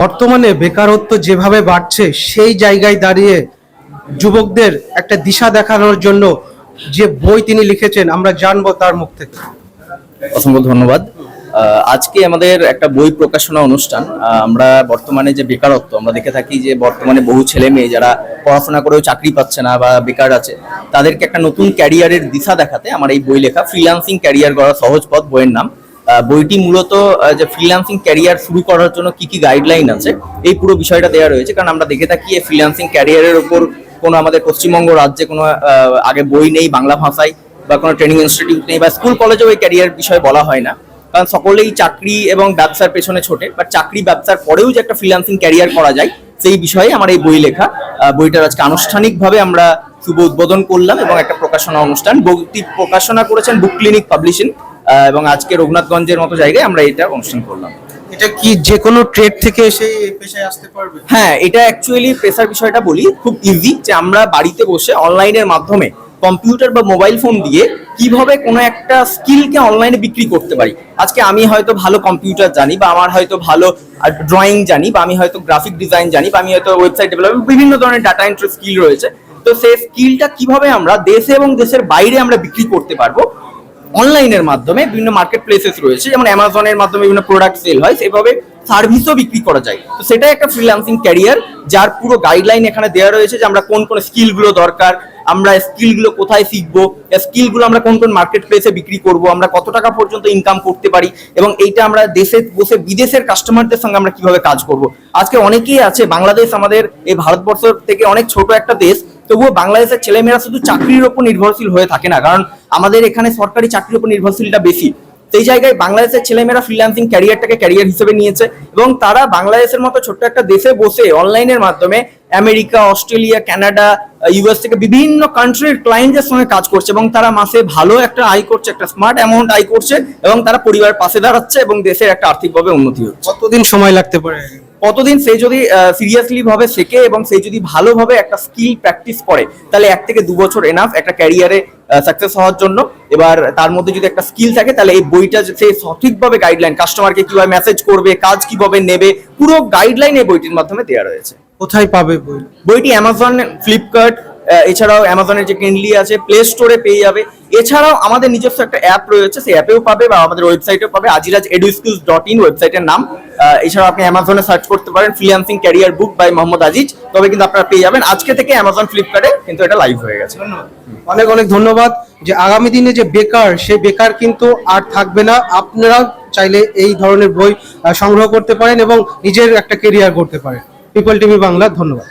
বর্তমানে বেকারত্ব যেভাবে বাড়ছে, সেই জায়গায় দাঁড়িয়ে যুবকদের একটা দিশা দেখানোর জন্য যে বই তিনি লিখেছেন, আমরা জানব তার মুখ থেকে। অসংখ্য ধন্যবাদ। আজকে আমাদের একটা বই প্রকাশনা অনুষ্ঠান। আমরা বর্তমানে যে বেকারত্ব, আমরা দেখে থাকি যে বর্তমানে বহু ছেলে মেয়ে যারা পড়াশোনা করেও চাকরি পাচ্ছে না বা বেকার আছে, তাদেরকে একটা নতুন ক্যারিয়ারের দিশা দেখাতে আমার এই বই লেখা ফ্রিল্যান্সিং ক্যারিয়ার করা সহজ পথ বইয়ের নাম। বইটি মূলত যে ফ্রিল্যান্সিং ক্যারিয়ার শুরু করার জন্য কি কি গাইডলাইন আছে, এই পুরো বিষয়টা দেওয়া রয়েছে। কারণ আমরা দেখে থাকি এই ফ্রিল্যান্সিং ক্যারিয়ারের উপর কোনো আমাদের পশ্চিমবঙ্গ রাজ্যে কোনো আগে বই নেই, বাংলা ভাষায় বা কোনো ট্রেনিং ইনস্টিটিউট নেই বা স্কুল কলেজেও এই ক্যারিয়ার বিষয়ে বলা হয় না। কারণ সকলেই চাকরি এবং ব্যবসার পেছনে ছোটে বাট চাকরি, ব্যবসার পরেও যে একটা ফ্রিল্যান্সিং ক্যারিয়ার করা যায়, সেই বিষয়ে আমার এই বই লেখা বইটার আজকে আনুষ্ঠানিকভাবে আমরা শুভ উদ্বোধন করলাম এবং একটা প্রকাশনা অনুষ্ঠান। বইটি প্রকাশনা করেছেন বুক ক্লিনিক পাবলিশিং এবং আজকে রঘুনাথগঞ্জের মতো জায়গায় আমরা এটা অনুষ্ঠান করলাম। এটা কি যে কোনো ট্রেড থেকে এসে পেশায় আসতে পারবে? হ্যাঁ এটা অ্যাকচুয়ালি প্রেসার বিষয়টা বলি খুব ইজি যে আমরা বাড়িতে বসে অনলাইনের মাধ্যমে কম্পিউটার বা মোবাইল ফোন দিয়ে কীভাবে কোনো একটা স্কিলকে অনলাইনে বিক্রি করতে পারি। আজকে আমি হয়তো ভালো কম্পিউটার জানি বা আমার হয়তো ভালো ড্রয়িং জানি বা আমি হয়তো গ্রাফিক ডিজাইন জানি বা আমি হয়তো ওয়েবসাইট ডেভেলপমেন্ট বিভিন্ন ধরনের ডাটা এন্ট্রি স্কিল রয়েছে। তো সেই স্কিলটা কীভাবে আমরা দেশে এবং দেশের বাইরে আমরা বিক্রি করতে পারব অনলাইনের মাধ্যমে বিভিন্ন মার্কেট প্লেসেস রয়েছে, যেমন অ্যামাজনের মাধ্যমে বিভিন্ন প্রোডাক্ট সেল হয়, সেভাবে সার্ভিসও বিক্রি করা যায়। তো সেটাই একটা ফ্রিল্যান্সিং ক্যারিয়ার যার পুরো গাইডলাইন এখানে দেওয়া রয়েছে যে আমরা কোন কোন স্কিলগুলো দরকার, আমরা স্কিলগুলো কোথায় শিখব স্কিলগুলো আমরা কোন কোন মার্কেট প্লেসে বিক্রি করব, আমরা কত টাকা পর্যন্ত ইনকাম করতে পারি, এবং এইটা আমরা দেশে, বসে বিদেশের কাস্টমারদের সঙ্গে আমরা কীভাবে কাজ করব। আজকে অনেকেই আছে, বাংলাদেশ আমাদের, এই ভারতবর্ষ থেকে অনেক ছোট একটা দেশ তবুও বাংলাদেশের ছেলেমেয়েরা শুধু চাকরির উপর নির্ভরশীল হয়ে থাকে না, কারণ আমাদের এখানে সরকারি চাকরির উপর নির্ভরশীলটা বেশি। সেই জায়গায় বাংলাদেশের ছেলেমেয়েরা ফ্রিল্যান্সিং ক্যারিয়ারটাকে ক্যারিয়ার হিসেবে নিয়েছে এবং তারা বাংলাদেশের মতো ছোট্ট একটা দেশে বসে অনলাইনের মাধ্যমে আমেরিকা, অস্ট্রেলিয়া কানাডা ইউএস থেকে বিভিন্ন কান্ট্রির ক্লায়েন্টদের সঙ্গে কাজ করছে এবং তারা মাসে ভালো একটা আয় করছে, একটা স্মার্ট অ্যামাউন্ট আয় করছে এবং তারা পরিবারের পাশে দাঁড়াচ্ছে এবং দেশের একটা আর্থিকভাবে উন্নতি হচ্ছে। কতদিন সময় লাগতে পারে? কতদিন সে যদি সিরিয়াসলি ভাবে শেখে এবং সে যদি ভালোভাবে একটা স্কিল প্র্যাকটিস করে তাহলে এক থেকে দু বছর এনাফ একটা ক্যারিয়ারে সাকসেস হওয়ার জন্য। এবার তার মধ্যে যদি একটা স্কিল থাকে তাহলে এই বইটা সে সঠিকভাবে গাইডলাইন কাস্টমারকে কীভাবে মেসেজ করবে কাজ কীভাবে নেবে পুরো গাইডলাইন এই বইটির মাধ্যমে দেওয়া রয়েছে। কোথায় পাবে বই? বইটি অ্যামাজন ফ্লিপকার্ট এছাড়াও অ্যামাজনের যে কিনলি আছে প্লে স্টোরে পেয়ে যাবে। এছাড়াও আমাদের নিজস্ব একটা অ্যাপ রয়েছে সেই অ্যাপেও পাবে বা আমাদের ওয়েবসাইটেও পাবে আজিরাজ এডুস্কিলস ডট ইন ওয়েবসাইটের নাম। আহ, এছাড়াও আপনি অ্যামাজনে সার্চ করতে পারেন freelancing career book by Mohammad Aziz তবে কিন্তু আপনারা পেয়ে যাবেন। আজকে থেকে অ্যামাজন ফ্লিপকার্টে কিন্তু এটা লাইভ হয়ে গেছে। অনেক অনেক ধন্যবাদ। যে আগামী দিনে যে বেকার সেই বেকার কিন্তু আর থাকবে না। আপনারা চাইলে এই ধরনের বই সংগ্রহ করতে পারেন এবং নিজের একটা কেরিয়ার করতে পারেন। পিপল টিভি বাংলা ধন্যবাদ।